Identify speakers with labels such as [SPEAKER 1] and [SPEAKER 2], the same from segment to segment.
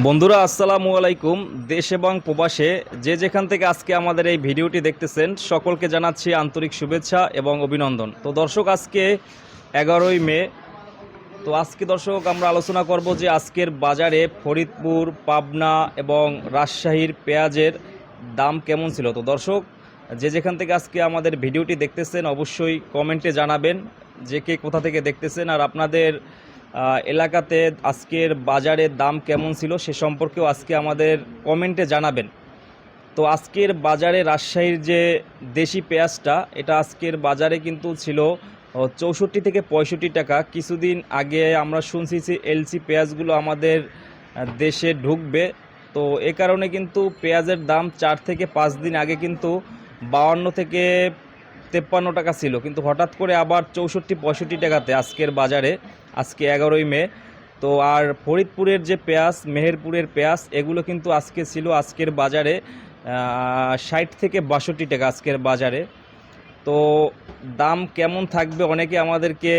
[SPEAKER 1] বন্ধুরা, আসসালামু আলাইকুম। দেশ এবং প্রবাসে যে যেখান থেকে আজকে আমাদের এই ভিডিওটি দেখতেছেন, সকলকে জানাচ্ছি আন্তরিক শুভেচ্ছা এবং অভিনন্দন। তো দর্শক, আজকে এগারোই মে। তো আজকে দর্শক, আমরা আলোচনা করব যে আজকের বাজারে ফরিদপুর, পাবনা এবং রাজশাহীর পেঁয়াজের দাম কেমন ছিল। তো দর্শক, যে যেখান থেকে আজকে আমাদের ভিডিওটি দেখতেছেন, অবশ্যই কমেন্টে জানাবেন যে কে কোথা থেকে দেখতেছেন আর আপনাদের এলাকাতে আজকের বাজারের দাম কেমন ছিল সে সম্পর্কেও আজকে আমাদের কমেন্টে জানাবেন। তো আজকের বাজারে রাজশাহীর যে দেশি পেঁয়াজটা, এটা আজকের বাজারে কিন্তু ছিল চৌষট্টি থেকে পঁয়ষট্টি টাকা। কিছুদিন আগে আমরা শুনছি যে এলসি পেঁয়াজগুলো আমাদের দেশে ঢুকবে। তো এ কারণে কিন্তু পেঁয়াজের দাম চার থেকে পাঁচ দিন আগে কিন্তু বাউান্ন থেকে তেপ্পান্ন টাকা ছিল। কিন্তু হঠাৎ করে আবার চৌষট্টি, পঁয়ষট্টি টাকাতে আজকের বাজারে আজকে এগারোই মে। তো আর ফরিদপুরের যে পেঁয়াজ, মেহেরপুরের পেঁয়াজ, এগুলো কিন্তু আজকে ছিল আজকের বাজারে ষাট থেকে বাষট্টি টাকা আজকের বাজারে। তো দাম কেমন থাকবে? অনেকে আমাদেরকে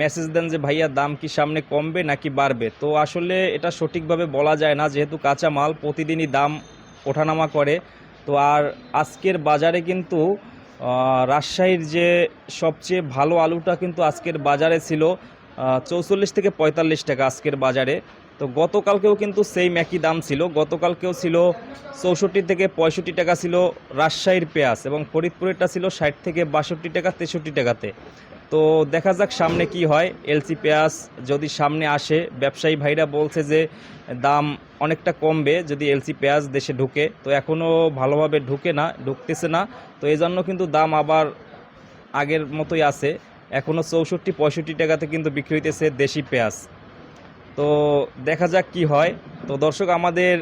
[SPEAKER 1] মেসেজ দেন যে, ভাইয়া, দাম কি সামনে কমবে নাকি বাড়বে? তো আসলে এটা সঠিকভাবে বলা যায় না, যেহেতু কাঁচা মাল প্রতিদিনই দাম ওঠানামা করে। তো আর আজকের বাজারে কিন্তু রাজশাহীর যে সবচেয়ে ভালো আলুটা কিন্তু আজকের বাজারে ছিল চৌচল্লিশ থেকে পঁয়তাল্লিশ টাকা আজকের বাজারে। তো গতকালকেও কিন্তু সেম একই দাম ছিল। গতকালকেও ছিল চৌষট্টি থেকে পঁয়ষট্টি টাকা ছিল রাজশাহীর পেঁয়াজ এবং ফরিদপুরেরটা ছিল ষাট থেকে বাষট্টি টাকা, তেষট্টি টাকাতে। তো দেখা যাক সামনে কি হয়। এলসি পেঁয়াজ যদি সামনে আসে, ব্যবসায়ী ভাইরা বলছে যে দাম অনেকটা কমবে যদি এলসি পেঁয়াজ দেশে ঢুকে। তো এখনও ভালোভাবে ঢুকে না, ঢুকতেছে না। তো এই জন্য কিন্তু দাম আবার আগের মতোই আছে। এখনও চৌষট্টি, পঁয়ষট্টি টাকাতে কিন্তু বিক্রি হইতেছে দেশি পেঁয়াজ। তো দেখা যাক কি হয়। তো দর্শক, আমাদের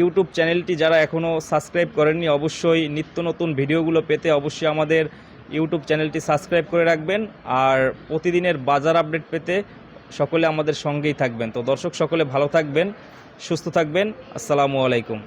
[SPEAKER 1] ইউটিউব চ্যানেলটি যারা এখনও সাবস্ক্রাইব করেননি, অবশ্যই নিত্য নতুন ভিডিওগুলো পেতে অবশ্যই আমাদের ইউটিউব চ্যানেলটি সাবস্ক্রাইব করে রাখবেন আর প্রতিদিনের বাজার আপডেট পেতে সকলে আমাদের সঙ্গেই থাকবেন। তো দর্শক, সকলে ভালো থাকবেন, সুস্থ থাকবেন। আসসালামু আলাইকুম।